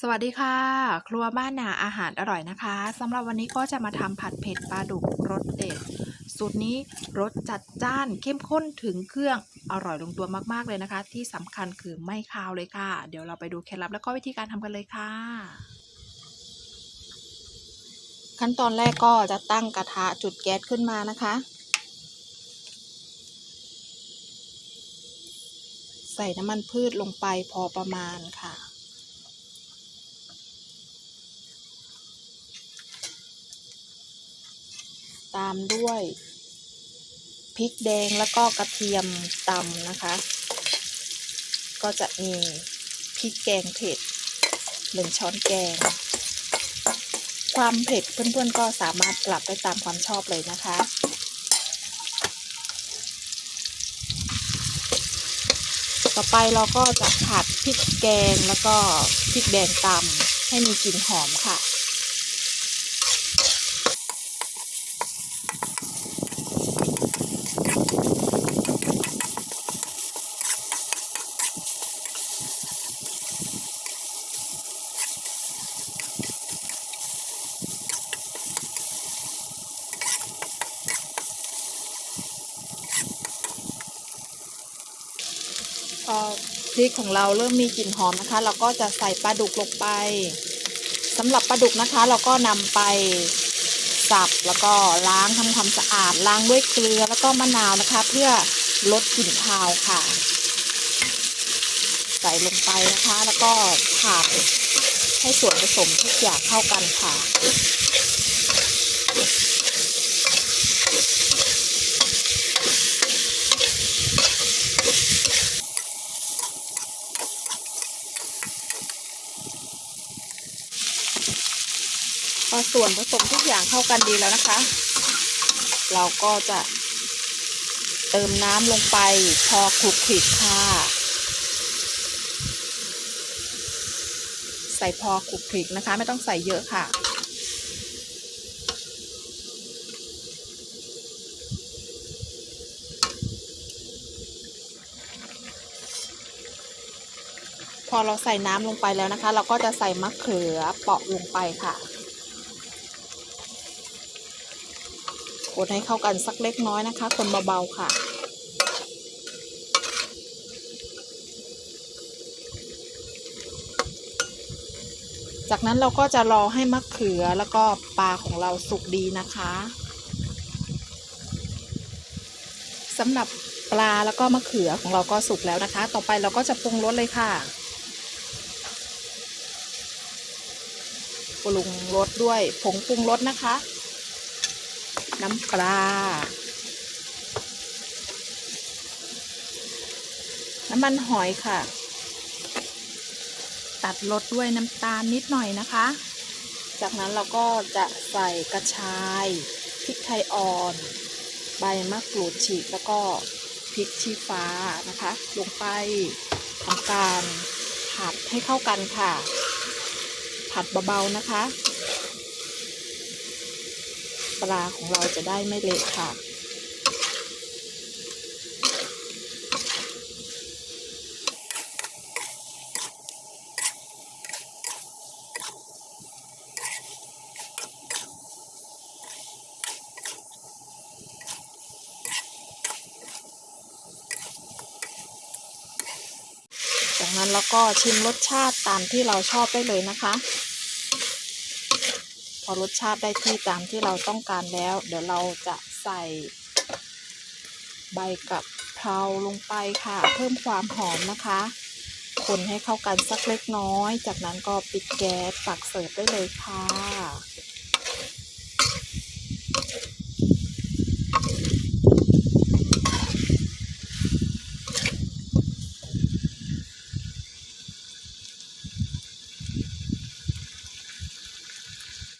สวัสดีค่ะ ครัวบ้านนาอาหารอร่อยนะคะสำหรับวันนี้ก็จะมาทำผัดเผ็ดปลาดุกรสเด็ด สูตรนี้รสจัดจ้านเข้มข้นถึงเครื่องอร่อยลงตัวมากๆเลยนะคะ ที่สำคัญคือไม่คาวเลยค่ะ เดี๋ยวเราไปดูเคล็ดลับแล้วก็วิธีการทำกันเลยค่ะ ขั้นตอนแรกก็จะตั้งกระทะจุดแก๊สขึ้นมานะคะ ใส่น้ำมันพืชลงไปพอประมาณค่ะ ตามด้วยพริกแดงแล้วก็กระเทียมตำนะคะ ก็จะมีพริกแกงเผ็ดหนึ่งช้อนแกง ความเผ็ดเพื่อนๆก็สามารถปรับได้ตามความชอบเลยนะคะ ต่อไปเราก็จะผัดพริกแกงแล้วก็พริกแดงตำให้มีกลิ่นหอมค่ะ พอพริกของเราเริ่มมีกลิ่นหอมนะคะ เราก็จะใส่ปลาดุกลงไปสำหรับปลาดุกนะคะ เราก็นำไปสับแล้วก็ล้างทำความสะอาดล้างด้วยเกลือแล้วก็มะนาวนะคะ เพื่อลดกลิ่นคาวค่ะ ใส่ลงไปนะคะ แล้วก็ผัดให้ส่วนผสมทุกอย่างเข้ากันค่ะ อส่วนผสมทุกอย่างเข้ากันดีแล้วนะคะ เราก็จะเติมน้ำลงไปพอคลุกคลิกค่ะ ใส่พอคลุกคลิกนะคะ ไม่ต้องใส่เยอะค่ะพอเราใส่น้ำลงไปแล้วนะคะ เราก็จะใส่มะเขือเปาะลงไปค่ะ คนให้เข้ากันสักเล็กน้อยนะคะ คนเบาๆค่ะ จากนั้นเราก็จะรอให้มะเขือแล้วก็ปลาของเราสุกดีนะคะสำหรับปลาแล้วก็มะเขือของเราก็สุกแล้วนะคะ ต่อไปเราก็จะปรุงรสเลยค่ะ ปรุงรสด้วยผงปรุงรสนะคะ น้ำปลา น้ำมันหอยค่ะ ตัดรสด้วยน้ำตาลนิดหน่อยนะคะ จากนั้นเราก็จะใส่กระชายพริกไทยอ่อน ใบมะกรูดฉีกแล้วก็พริกชี้ฟ้านะคะ ลงไปทำการผัดให้เข้ากันค่ะ ผัดเบาๆนะคะ ลาของเราจะได้ไม่เละค่ะ จากนั้นเราก็ชิมรสชาติตามที่เราชอบได้เลยนะคะ พอรสชาติได้ที่ตามที่เราต้องการแล้ว เดี๋ยวเราจะใส่ใบกับเพราลงไปค่ะ เพิ่มความหอมนะคะ คนให้เข้ากันสักเล็กน้อย จากนั้นก็ปิดแก๊สตักเสิร์ฟได้เลยค่ะ